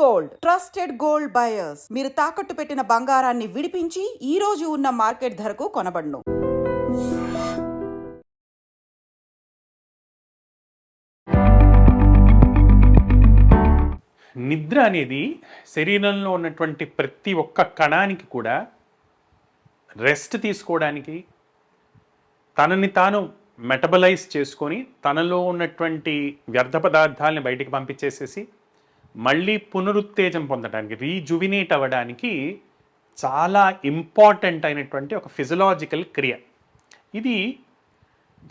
Gold. Trusted gold buyers. మీరు తాకట్టు పెట్టిన బంగారాన్ని విడిపించి ఈ రోజు ఉన్న మార్కెట్ ధరకు కొనబడును. నిద్ర అనేది శరీరంలో ఉన్నటువంటి ప్రతి ఒక్క కణానికి కూడా రెస్ట్ తీసుకోవడానికి తనని తాను మెటబలైజ్ చేసుకొని తనలో ఉన్నటువంటి వ్యర్థ పదార్థాలని బయటికి పంపించేసేసి మళ్ళీ పునరుత్తేజం పొందడానికి రీజువినేట్ అవ్వడానికి చాలా ఇంపార్టెంట్ అయినటువంటి ఒక ఫిజియలాజికల్ క్రియ. ఇది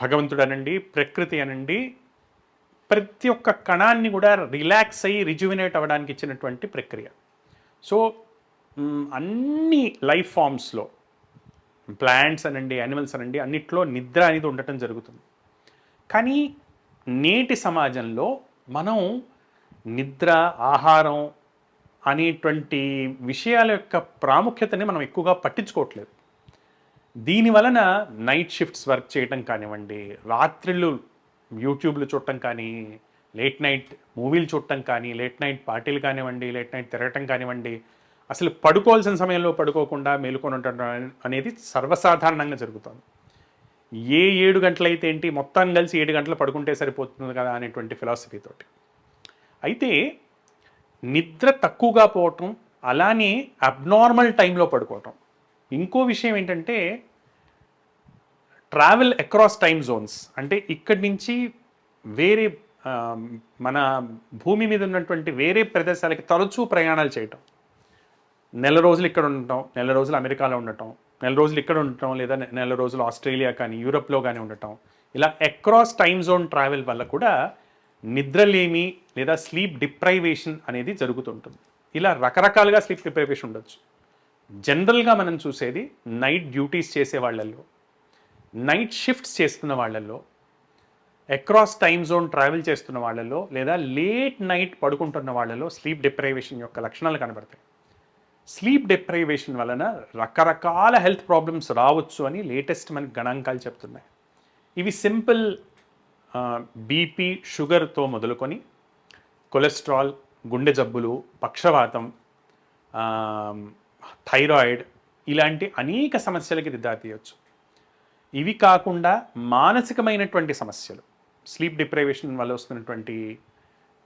భగవంతుడు అనండి ప్రకృతి అనండి ప్రతి ఒక్క కణాన్ని కూడా రిలాక్స్ అయ్యి రిజువినేట్ అవ్వడానికి ఇచ్చినటువంటి ప్రక్రియ. సో అన్ని లైఫ్ ఫామ్స్లో ప్లాంట్స్ అనండి యానిమల్స్ అనండి అన్నిట్లో నిద్ర అనేది ఉండటం జరుగుతుంది. కానీ నేటి సమాజంలో మనం నిద్ర ఆహారం అనేటువంటి విషయాల యొక్క ప్రాముఖ్యతని మనం ఎక్కువగా పట్టించుకోవట్లేదు. దీని వలన నైట్ షిఫ్ట్స్ వర్క్ చేయటం కానివ్వండి రాత్రిళ్ళు యూట్యూబ్లు చూడటం కానీ లేట్ నైట్ మూవీలు చూడటం కానీ లేట్ నైట్ పార్టీలు కానివ్వండి లేట్ నైట్ తిరగటం కానివ్వండి అసలు పడుకోవాల్సిన సమయంలో పడుకోకుండా మేలుకొని ఉండటం అనేది సర్వసాధారణంగా జరుగుతుంది. ఏ ఏడు గంటలైతే ఏంటి మొత్తం కలిసి ఏడు గంటలు పడుకుంటే సరిపోతుంది కదా అనేటువంటి ఫిలాసఫీ తోటి. అయితే నిద్ర తక్కువగా పోవటం అలానే అబ్నార్మల్ టైంలో పడుకోవటం. ఇంకో విషయం ఏంటంటే ట్రావెల్ అక్రాస్ టైమ్ జోన్స్ అంటే ఇక్కడి నుంచి వేరే మన భూమి మీద ఉన్నటువంటి వేరే ప్రదేశాలకి తరచూ ప్రయాణాలు చేయటం. నెల రోజులు ఇక్కడ ఉండటం నెల రోజులు అమెరికాలో ఉండటం నెల రోజులు ఇక్కడ ఉండటం లేదా నెల రోజులు ఆస్ట్రేలియా కానీ యూరప్లో కానీ ఉండటం. ఇలా అక్రాస్ టైమ్ జోన్ ట్రావెల్ వల్ల కూడా నిద్రలేమి లేదా స్లీప్ డిప్రైవేషన్ అనేది జరుగుతుంటుంది. ఇలా రకరకాలుగా స్లీప్ డిప్రైవేషన్ ఉండొచ్చు. జనరల్గా మనం చూసేది నైట్ డ్యూటీస్ చేసే వాళ్ళల్లో నైట్ షిఫ్ట్స్ చేస్తున్న వాళ్ళల్లో అక్రాస్ టైమ్ జోన్ ట్రావెల్ చేస్తున్న వాళ్ళలో లేదా లేట్ నైట్ పడుకుంటున్న వాళ్ళలో స్లీప్ డిప్రైవేషన్ యొక్క లక్షణాలు కనబడతాయి. స్లీప్ డిప్రైవేషన్ వలన రకరకాల హెల్త్ ప్రాబ్లమ్స్ రావచ్చు అని లేటెస్ట్ మనకి గణాంకాలు చెప్తున్నాయి. ఇవి సింపుల్ బీపీ షుగర్తో మొదలుకొని కొలెస్ట్రాల్ గుండె జబ్బులు పక్షవాతం థైరాయిడ్ ఇలాంటి అనేక సమస్యలకి ఇది దారితీయచ్చు ఇవి కాకుండా మానసికమైనటువంటి సమస్యలు స్లీప్ డిప్రైవేషన్ వల్ల వస్తున్నటువంటి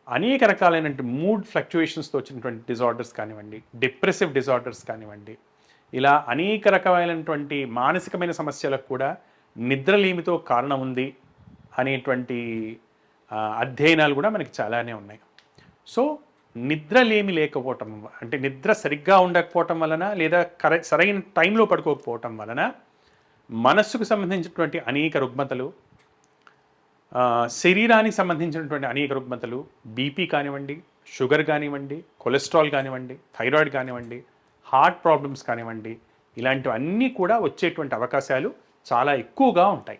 అనేక రకాలైనటువంటి మూడ్ ఫ్లక్చుయేషన్స్తో వచ్చినటువంటి డిజార్డర్స్ కానివ్వండి డిప్రెసివ్ డిజార్డర్స్ కానివ్వండి ఇలా అనేక రకమైనటువంటి మానసికమైన సమస్యలకు కూడా నిద్రలేమితో కారణం ఉంది. అనేటువంటి అధ్యయనాలు కూడా మనకి చాలానే ఉన్నాయి. సో నిద్రలేమి లేకపోవటం అంటే నిద్ర సరిగ్గా ఉండకపోవటం వలన లేదా కర సరైన టైంలో పడుకోకపోవటం వలన మనస్సుకు సంబంధించినటువంటి అనేక రుగ్మతలు శరీరానికి సంబంధించినటువంటి అనేక రుగ్మతలు బీపీ కానివ్వండి షుగర్ కానివ్వండి కొలెస్ట్రాల్ కానివ్వండి థైరాయిడ్ కానివ్వండి హార్ట్ ప్రాబ్లమ్స్ కానివ్వండి ఇలాంటివన్నీ కూడా వచ్చేటువంటి అవకాశాలు చాలా ఎక్కువగా ఉంటాయి.